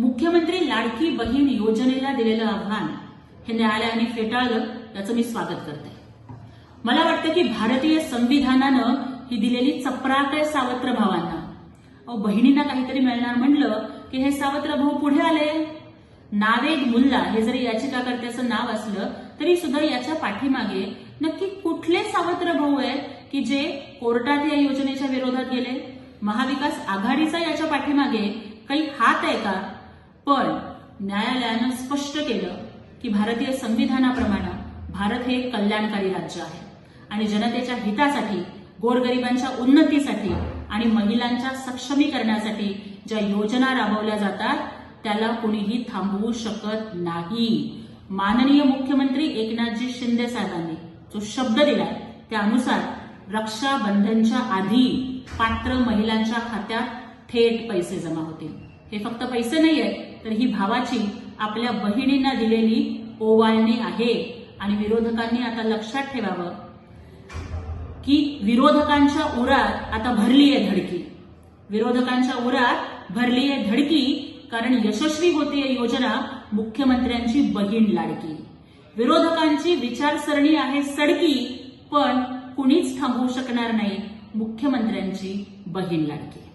मुख्यमंत्री लाडकी बहीण योजनेला दिलेलं आव्हान हे न्यायालयाने फेटाळलं याचं मी स्वागत करते. मला वाटतं की भारतीय संविधानानं ही दिलेली चपराक आहे सावत्र भावांना? अहो बहिणींना काहीतरी मिळणार म्हणलं की हे सावत्र भाऊ पुढे आले. नावेद मुल्ला हे जरी याचिकाकर्त्याचं नाव असलं तरी सुद्धा याच्या पाठीमागे नक्की कुठले सावत्र भाऊ आहेत की जे कोर्टात या योजनेच्या विरोधात गेले? महाविकास आघाडीचा याच्या पाठीमागे काही हात आहे का? पण न्यायालयानं स्पष्ट केलं की भारतीय संविधानाप्रमाणे भारत हे एक कल्याणकारी राज्य आहे. आणि जनतेच्या हितासाठी गोरगरिबांच्या उन्नतीसाठी आणि महिलांच्या सक्षमीकरणासाठी ज्या योजना राबवल्या जातात त्याला कुणीही थांबवू शकत नाही. माननीय मुख्यमंत्री एकनाथजी शिंदे साहेबांनी जो शब्द दिलाय त्यानुसार रक्षाबंधनच्या आधी पात्र महिलांच्या खात्यात थेट पैसे जमा होतील. हे फक्त पैसे नाही आहेत तर ही भावाची आपल्या बहिणींना दिलेली ओवाळणी आहे आणि विरोधकांनी आता लक्षात ठेवावं की विरोधकांच्या उरात आता भरली आहे धडकी. विरोधकांच्या उरात भरली आहे धडकी कारण यशस्वी होते योजना मुख्यमंत्र्यांची बहीण लाडकी. विरोधकांची विचारसरणी आहे सडकी पण कुणीच थांबवू शकणार नाही मुख्यमंत्र्यांची बहीण लाडकी.